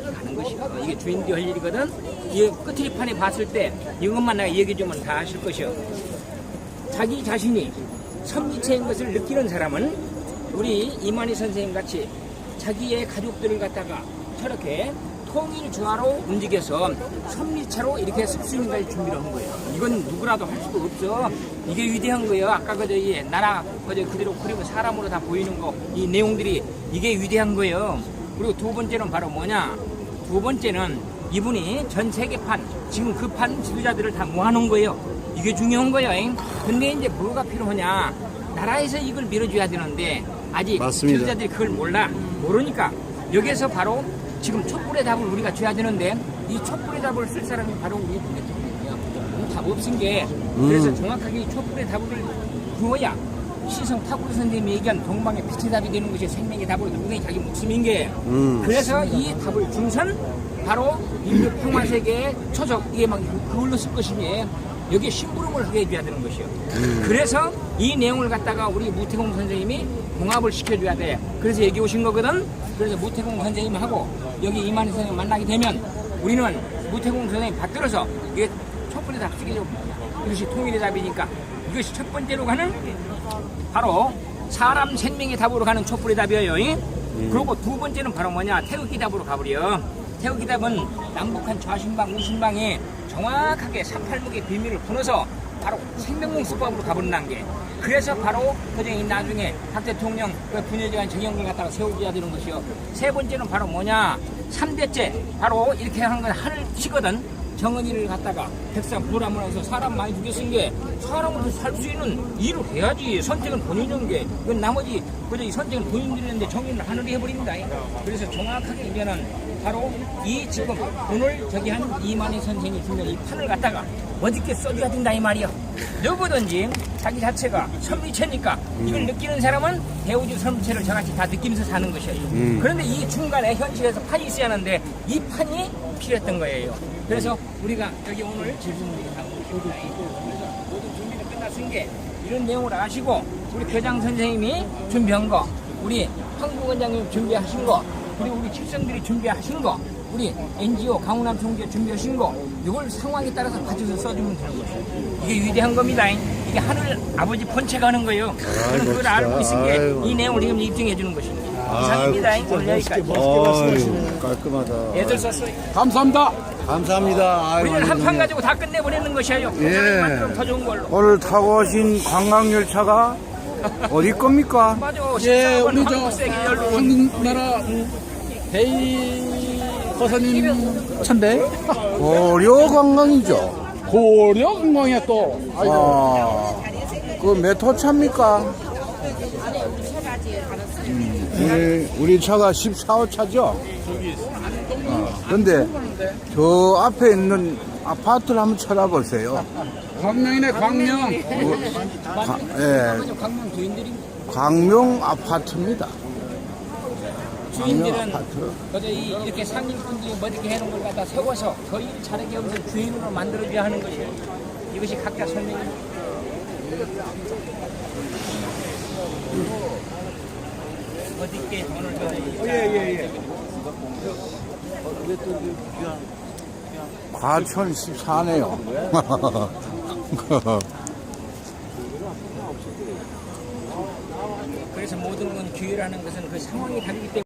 가는 것이고 이게 주인들이 할 일이거든. 이 끝을판에 봤을 때 이것만 내가 얘기 주면 다 아실 것이요. 자기 자신이 선미체인 것을 느끼는 사람은 우리 이만희 선생님 같이 자기의 가족들을 갖다가 저렇게 통일주화로 움직여서 선미체로 이렇게 걸 준비를 한 거예요. 이건 누구라도 할 수가 없어. 이게 위대한 거예요. 아까 그저 이 나라 그저 그대로 그리고 사람으로 다 보이는 거 이 내용들이 이게 위대한 거예요. 그리고 두 번째는 바로 뭐냐? 두 번째는 이분이 전 세계판 지금 그 판 지도자들을 다 모아놓은 거예요. 이게 중요한 거예요. 잉? 근데 이제 뭐가 필요하냐? 나라에서 이걸 밀어줘야 되는데 아직 맞습니다. 지도자들이 그걸 몰라 모르니까 여기서 바로 지금 촛불의 답을 우리가 줘야 되는데 이 촛불의 답을 쓸 사람이 바로 우리 대통령이에요. 답 없은 게 그래서 정확하게 이 촛불의 답을 주어야 시성 탁구 선생님이 얘기한 동방의 빛의 답이 되는 것이 생명의 답으로 누구의 자기 목숨인 게 음. 그래서 이 답을 준선 바로 인류 평화 세계의 초적 이게 막 그걸로 쓸 것이니 여기에 심부름을 하게 해줘야 되는 것이요. 그래서 이 내용을 갖다가 우리 무태공 선생님이 봉합을 시켜줘야 돼. 그래서 여기 오신 거거든. 그래서 무태공 선생님하고 여기 이만희 선생님 만나게 되면 우리는 무태공 선생님 받들어서 이게 촛불의 답 쓰게 좀 이것이 통일의 답이니까 이것이 첫 번째로 가는 바로 사람 생명의 답으로 가는 촛불의 답이에요. 잉? 그리고 두 번째는 바로 뭐냐 태극기 답으로 가버려. 태극기 답은 남북한 좌신방 우신방에 정확하게 38목의 비밀을 풀어서 바로 생명공수법으로 가버린다는 게 그래서 바로 그중에 나중에 박 대통령 그 분여지간 정형을 갖다가 세워줘야 되는 것이요. 세 번째는 바로 뭐냐 3대째 바로 이렇게 하는 건 하늘 치거든. 정은이를 갖다가 부람을 해서 사람 많이 죽였은 게 사람으로 살수 있는 일을 해야지 선택은 본인이 게. 그건 나머지 그저 이 선택은 본인들이 했는데 정의는 하늘이 해버립니다. 그래서 정확하게 이제는 바로 이 지금 오늘 저기 한 이만희 선생이 준비한 이 판을 갖다가 어떻게 써줘야 된다 이 말이야 누구든지 자기 자체가 선미체니까 이걸 느끼는 사람은 배우주 선미체를 저같이 다 느끼면서 사는 것이에요. 그런데 이 중간에 현실에서 판이 있어야 하는데 이 판이 필요했던 거예요 그래서 우리가 여기 오늘 모든 준비가 끝났은 게 이런 내용을 아시고 우리 교장 선생님이 준비한 거 우리 황국 원장님 준비하신 거 그리고 우리 칠성들이 준비하신 거 우리 NGO 강훈남 총재 준비하신 거 이걸 상황에 따라서 가져서 써주면 되는 거예요 이게 위대한 겁니다. 이게 하늘 아버지 본체가 하는 거예요. 저는 그걸 알고 있은 게 이 내용을 지금 입증해 주는 것입니다. 이상입니다. 오늘 여기까지. 아유, 깔끔하다. 애들 썼어요. 감사합니다. 감사합니다. 아유, 우리는 한 판. 가지고 다 끝내버리는 것이에요. 예. 더 좋은 걸로. 오늘 타고 오신 관광열차가 어디 겁니까? 맞아. 예, 14번 우리 저 한국나라 대의 거사님 천대 고려 관광이죠. 고려 관광이야 또. 아, 그몇 호차입니까? 음, 우리, 우리 차가 14호 차죠? 어, 근데 저 앞에 있는 아파트를 한번 찾아보세요. 광명이네 광명. 가- 예, 광명 주인들이 광명 아파트입니다. 주인들은 아파트. 어제 이- 이렇게 상인분들이 뭐 이렇게 해놓은 걸 갖다 세워서 더일 잘하게 하면서 주인으로 만들어줘야 하는 것이에요. 이것이 각자 설명입니다. 어디께 돈을 줘야 예예예. 과천 14네요. 그래서 모든 건 기회라는 것은 그 상황이 다르기 때문에.